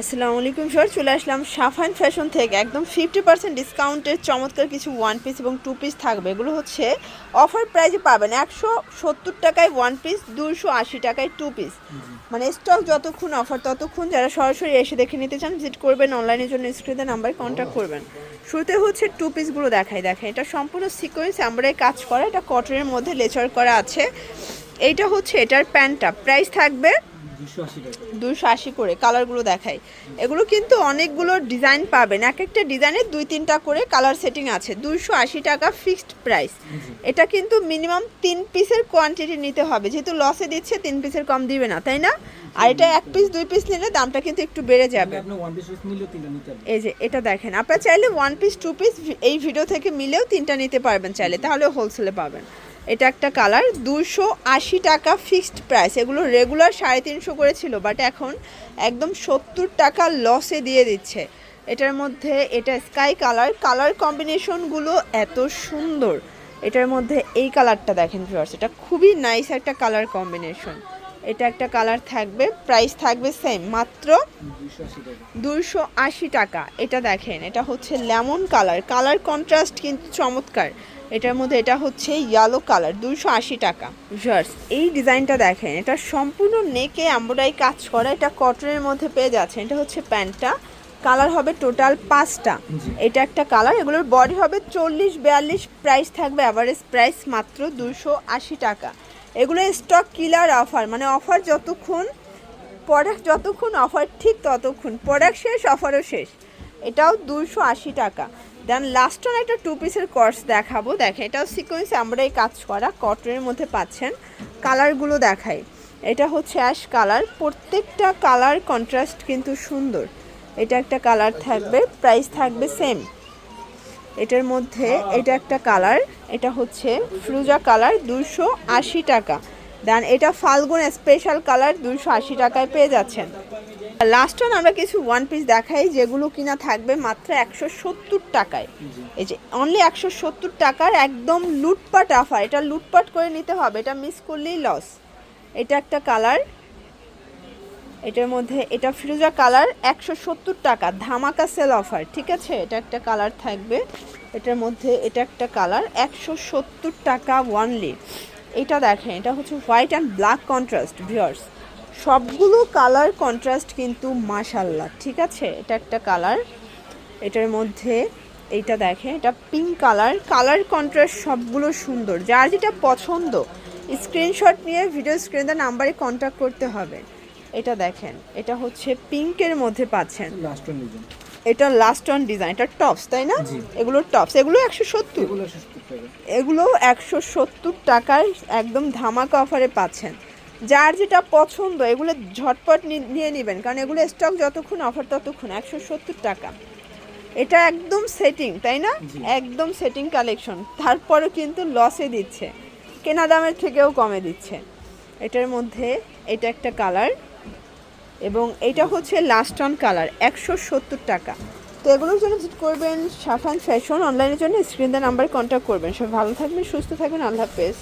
আসসালামু আলাইকুম স্যার চলে আসলাম সাফান ফ্যাশন থেকে। একদম ফিফটি পার্সেন্ট ডিসকাউন্টের চমৎকার কিছু ওয়ান পিস এবং টু পিস থাকবে। এগুলো হচ্ছে অফার প্রাইজে পাবেন একশো সত্তর টাকায় ওয়ান পিস দুশো আশি টাকায় টু পিস মানে স্টক যতক্ষণ অফার ততক্ষণ যারা সরাসরি এসে দেখে নিতে চান ভিজিট করবেন অনলাইনের জন্য স্ক্রিনে নাম্বার কন্ট্যাক্ট করবেন। শুরুতে হচ্ছে টু পিসগুলো দেখাই দেখাই। এটা সম্পূর্ণ সিকোয়েন্স আমরাই কাজ করা। এটা কটনের মধ্যে লেচার করা আছে। এইটা হচ্ছে এটার প্যান্টটা। প্রাইস থাকবে দুশো আশি করে। কালারগুলো দেখাই। এগুলো কিন্তু অনেকগুলো ডিজাইন পাবেন। এক একটা ডিজাইনের দুই তিনটা করে কালার সেটিং আছে। দুশো আশি টাকা ফিক্সড প্রাইস এটা কিন্তু মিনিমাম তিন পিসের কোয়ান্টিটি নিতে হবে। যেহেতু লসে দিচ্ছে তিন পিসের কম দিবে না তাই না? আর এটা এক পিস দুই পিস নিলে দামটা কিন্তু একটু বেড়ে যাবে। এই যে এটা দেখেন। আপনারা চাইলে ওয়ান পিস টু পিস এই ভিডিও থেকে মিলেও তিনটা নিতে পারবেন চাইলে। তাহলে হোলসেলে পাবেন। এটা একটা কালার। দুশো আশি টাকা ফিক্সড প্রাইস। এগুলো রেগুলার সাড়ে তিনশো করে ছিল বাট এখন একদম সত্তর টাকা লসে দিয়ে দিচ্ছে। এটার মধ্যে এটা স্কাই কালার কালার কম্বিনেশনগুলো এত সুন্দর। এটার মধ্যে এই কালারটা দেখেন ভিউয়ার্স এটা খুবই নাইস একটা কালার কম্বিনেশন এটা একটা কালার থাকবে প্রাইস থাকবে সেম মাত্র দুশো আশি টাকা। এটা দেখেন এটা হচ্ছে লেমন কালার কালার কন্ট্রাস্ট কিন্তু চমৎকার। এটার মধ্যে এটা হচ্ছে ইয়েলো কালার দুশো আশি টাকা। জার্স এই ডিজাইনটা দেখেন এটা সম্পূর্ণ নেকে এম্ব্রয়ডারি কাজ করা এটা কটনের মধ্যে পেয়ে যাচ্ছে এটা হচ্ছে প্যান্টটা কালার হবে টোটাল পাঁচটা। এটা একটা কালার এগুলোর বডি হবে চল্লিশ বিয়াল্লিশ প্রাইস থাকবে অ্যাভারেজ প্রাইস মাত্র দুশো আশি টাকা। এগুলো স্টক কিলার অফার মানে অফার যতক্ষণ প্রোডাক্ট যতক্ষণ অফার ঠিক ততক্ষণ প্রোডাক্ট শেষ অফারও শেষ। এটাও দুশো আশি টাকা। দেন লাস্ট অন একটা টু পিসের কোর্স দেখাবো। দেখেন, এটাও সিকোয়েন্স আমরা এই কাজ করা কটনের মধ্যে পাচ্ছেন। কালারগুলো দেখাই। এটা হচ্ছে অ্যাশ কালার প্রত্যেকটা কালার কন্ট্রাস্ট কিন্তু সুন্দর। এটা একটা কালার থাকবে প্রাইস থাকবে সেম এটার মধ্যে এটা একটা কালার, এটা হচ্ছে ফ্রুজা কালার দুশো আশি টাকা। দেন এটা ফাল্গুন স্পেশাল কালার দুশো আশি টাকায় পেয়ে যাচ্ছেন। লাস্ট অন আমরা কিছু ওয়ান পিস দেখাই যেগুলো কিনা থাকবে মাত্র একশো সত্তর টাকায়। এই যে অনলি একশো সত্তর টাকার একদম লুটপাট অফার এটা লুটপাট করে নিতে হবে, এটা মিস করলেই লস এটা একটা কালার। এটার মধ্যে, এটা ফিরোজা কালার একশো সত্তর টাকা, ধামাকা সেল অফার ঠিক আছে? এটা একটা কালার থাকবে। এটার মধ্যে এটা একটা কালার একশো সত্তর টাকা ওয়ানলি এটা দেখেন, এটা হচ্ছে হোয়াইট অ্যান্ড ব্ল্যাক কন্ট্রাস্ট ভিওর্স সবগুলো কালার কন্ট্রাস্ট কিন্তু মাশাল্লাহ ঠিক আছে? এটা একটা কালার। এটার মধ্যে, এইটা দেখেন, এটা পিঙ্ক কালার। কালার কন্ট্রাস্ট সবগুলো সুন্দর। যার যেটা পছন্দ স্ক্রিনশট নিয়ে ভিডিও স্ক্রিনে নাম্বারে কন্ট্যাক্ট করতে হবে। এটা দেখেন এটা হচ্ছে পিঙ্কের মধ্যে পাচ্ছেন। ওয়ান এটা লাস্ট অন ডিজাইন এটা টপস তাই না। এগুলো টপস এগুলো একশো সত্তর। এগুলো একশো সত্তর টাকায় একদম ধামাকা অফারে পাচ্ছেন। যার যেটা পছন্দ এগুলো ঝটপট নিয়ে নেবেন কারণ এগুলো স্টক যতক্ষণ অফার ততক্ষণ একশো সত্তর টাকা। এটা একদম সেটিং তাই না? একদম সেটিং কালেকশন তারপরও কিন্তু লসে দিচ্ছে। কেনা দামের থেকেও কমে দিচ্ছে। এটার মধ্যে এটা একটা কালার এবং এটা হচ্ছে লাস্ট অন কালার একশো সত্তর টাকা। তো এগুলোর জন্য ভিজিট করবেন সাফান ফ্যাশন অনলাইনের জন্য স্ক্রিন নাম্বার কন্ট্যাক্ট করবেন। সব ভালো থাকবেন, সুস্থ থাকবেন, আল্লাহ হাফেজ।